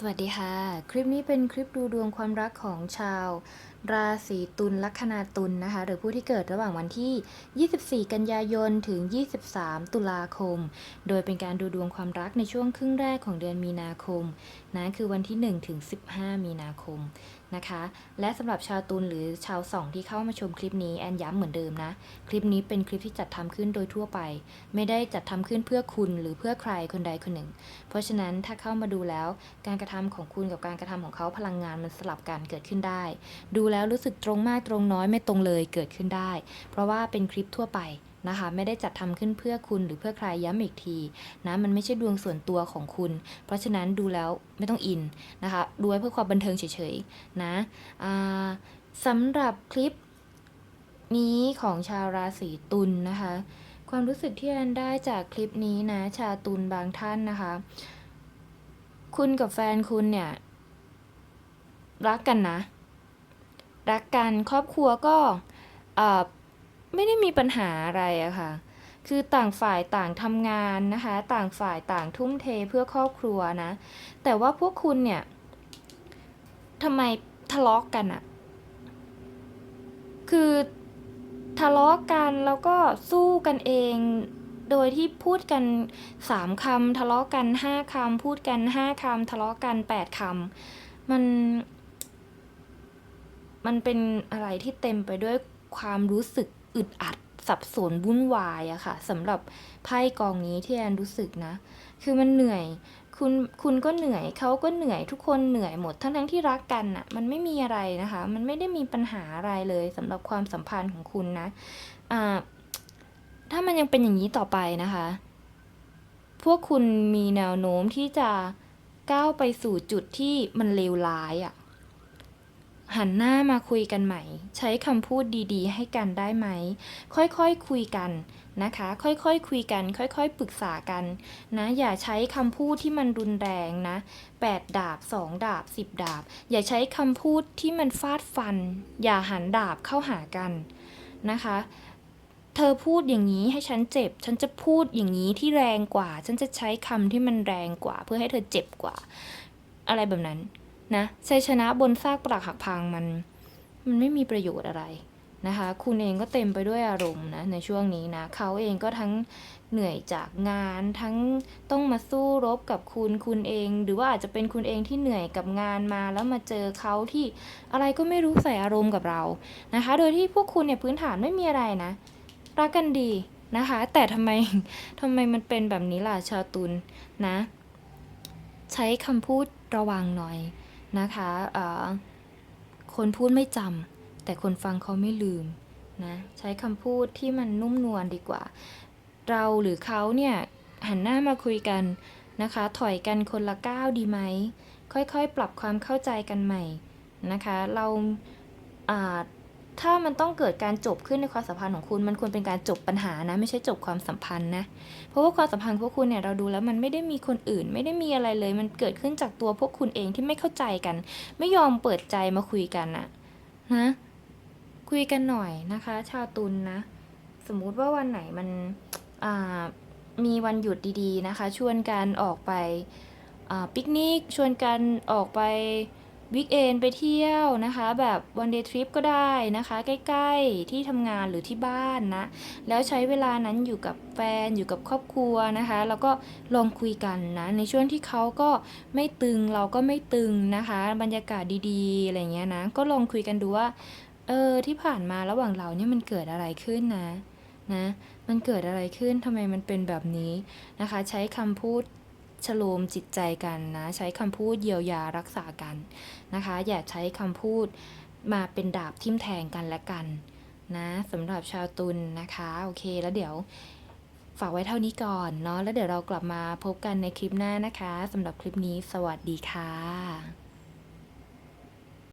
สวัสดีค่ะ คลิปนี้เป็นคลิปดูดวงความรักของชาวราศีตุลลัคนาตุลนะคะ หรือผู้ที่เกิดระหว่างวันที่ 24 กันยายน ถึง 23 ตุลาคม โดยเป็นการดูดวงความรักในช่วงครึ่งแรกของเดือนมีนาคมนะคือวันที่ 1 ถึง 15 มีนาคมนะคะ และสำหรับชาวตุลหรือชาวสองที่เข้ามาชมคลิปนี้แอนย้ำเหมือนเดิมนะ คลิปนี้เป็นคลิปที่จัดทำขึ้นโดยทั่วไป ไม่ได้จัดทำขึ้นเพื่อคุณหรือเพื่อใครคนใดคนหนึ่ง เพราะฉะนั้นถ้าเข้ามาดูแล้ว การกระทำของคุณกับการกระทำของเขาพลังงานมันสลับกันเกิดขึ้นได้ ดูแล้วรู้สึกตรงมากตรงน้อยไม่ตรงเลยเกิดขึ้นได้ เพราะว่าเป็นคลิปทั่วไปนะคะ ไม่ได้จัดทำขึ้นเพื่อคุณหรือเพื่อใครย้ำอีกทีนะมันไม่ใช่ดวงส่วนตัวของคุณ เพราะฉะนั้นดูแล้วไม่ต้องอินนะคะดูไว้เพื่อความบันเทิงเฉยๆนะอ่าสำหรับคลิปนี้ของชาวราศีตุลนะคะ ความรู้สึกที่แอนได้จากคลิปนี้นะ ชาวตุลบางท่านนะคะ คุณกับแฟนคุณเนี่ย รักกันนะ รักกันครอบครัวก็ไม่ได้มีปัญหาอะไรอะค่ะ คือต่างฝ่ายต่างทำงานนะคะ ต่างฝ่ายต่างทุ่มเทเพื่อครอบครัวนะ แต่ว่าพวกคุณเนี่ยทำไมทะเลาะกกันอะคือทะเลาะกันแล้วก็สู้กันเอง โดยที่พูดกันสามคำทะเลาะกันห้าคำพูดกันห้าคำทะเลาะกันแปดคำมัน มันเป็นอะไรที่เต็มไปด้วยความรู้สึกอึดอัดสับสนวุ่นวายอะค่ะสำหรับไพ่กองนี้ที่แอนรู้สึกนะ คือมันเหนื่อยคุณคุณก็เหนื่อยเขาก็เหนื่อยทุกคนเหนื่อยหมดทั้งทั้งที่รักกันอะมันไม่มีอะไรนะคะ มันไม่ได้มีปัญหาอะไรเลยสำหรับความสัมพันธ์ของคุณนะอ่าถ้ามันยังเป็นอย่างนี้ต่อไปนะคะ พวกคุณมีแนวโน้มที่จะก้าวไปสู่จุดที่มันเลวร้ายอะ่ะ หันหน้ามาคุยกันใหม่ ใช้คำพูดดีๆ ให้กันได้ไหม ค่อยๆคคุยกันนะคะ ค่อยๆคคุยกัน ค่อยๆ ปรึกษากันนะ อย่าใช้คำพูดที่มันรุนแรงนะแปดดาบสองดาบสิบดาบ อย่าใช้คำพูดที่มันฟาดฟัน อย่าหันดาบเข้าหากันนะคะ เธอพูดอย่างนี้ให้ฉันเจ็บ ฉันจะพูดอย่างนี้ที่แรงกว่า ฉันจะใช้คำที่มันแรงกว่า เพื่อให้เธอเจ็บกว่า อะไรแบบนั้น นะชัยชนะบนซากปรักหักพังมัน มันไม่มีประโยชน์อะไรนะคะ คุณเองก็เต็มไปด้วยอารมณ์นะในช่วงนี้นะเขาเองก็ทั้งเหนื่อยจากงานทั้งต้องมาสู้รบกับคุณคุณเอง หรือว่าอาจจะเป็นคุณเองที่เหนื่อยกับงานมา แล้วมาเจอเขาที่อะไรก็ไม่รู้ใส่อารมณ์กับเรานะคะ โดยที่พวกคุณเนี่ยพื้นฐานไม่มีอะไรนะรักกันดีนะคะ แต่ทำไมทำไมมันเป็นแบบนี้ล่ะชาวตุลนะ ใช้คำพูดระวังหน่อย นะคะคนพูดไม่จำแต่คนฟังเขาไม่ลืมนะใช้คำพูดที่มันนุ่มนวลดีกว่า เราหรือเขาเนี่ยหันหน้ามาคุยกันนะคะ ถอยกันคนละก้าวดีไหม ค่อยๆ ปรับความเข้าใจกันใหม่นะคะ เราอ่า ถ้ามันต้องเกิดการจบขึ้นในความสัมพันธ์ของคุณ มันควรเป็นการจบปัญหานะ ไม่ใช่จบความสัมพันธ์นะ เพราะว่าความสัมพันธ์พวกคุณเนี่ยเราดูแล้วมันไม่ได้มีคนอื่น ไม่ได้มีอะไรเลย มันเกิดขึ้นจากตัวพวกคุณเองที่ไม่เข้าใจกัน ไม่ยอมเปิดใจมาคุยกันอะนะ คุยกันหน่อยนะคะ ชาวตุลนนะ สมมุติว่าวันไหนมันอ่ามีวันหยุดดีๆนะคะ ชวนกันออกไปอ่าปิกนิก ชวนกันออกไป วิกเอนไปเที่ยวนะคะ แบบวันเดย์ทริปก็ได้นะคะ ใกล้ๆที่ทำงานหรือที่บ้านนะ แล้วใช้เวลานั้นอยู่กับแฟนอยู่กับครอบครัวนะคะ แล้วก็ลองคุยกันนะ ในช่วงที่เขาก็ไม่ตึงเราก็ไม่ตึงนะคะ บรรยากาศดีๆอะไรเงี้ยนะ ก็ลองคุยกันดูว่าเออที่ผ่านมาระหว่างเราเนี่ยมันเกิดอะไรขึ้นนะนะ มันเกิดอะไรขึ้นทำไมมันเป็นแบบนี้นะคะ ใช้คำพูด ชโลมจิตใจกันนะ ใช้คำพูดเยียวยารักษากันนะคะ อย่าใช้คำพูดมาเป็นดาบทิ่มแทงกันและกันนะสำหรับชาวตุลนนะคะ โอเคแล้วเดี๋ยวฝากไว้เท่านี้ก่อนเนาะแล้วเดี๋ยวเรากลับมาพบกันในคลิปหน้านะคะสำหรับคลิปนี้สวัสดีค่ะ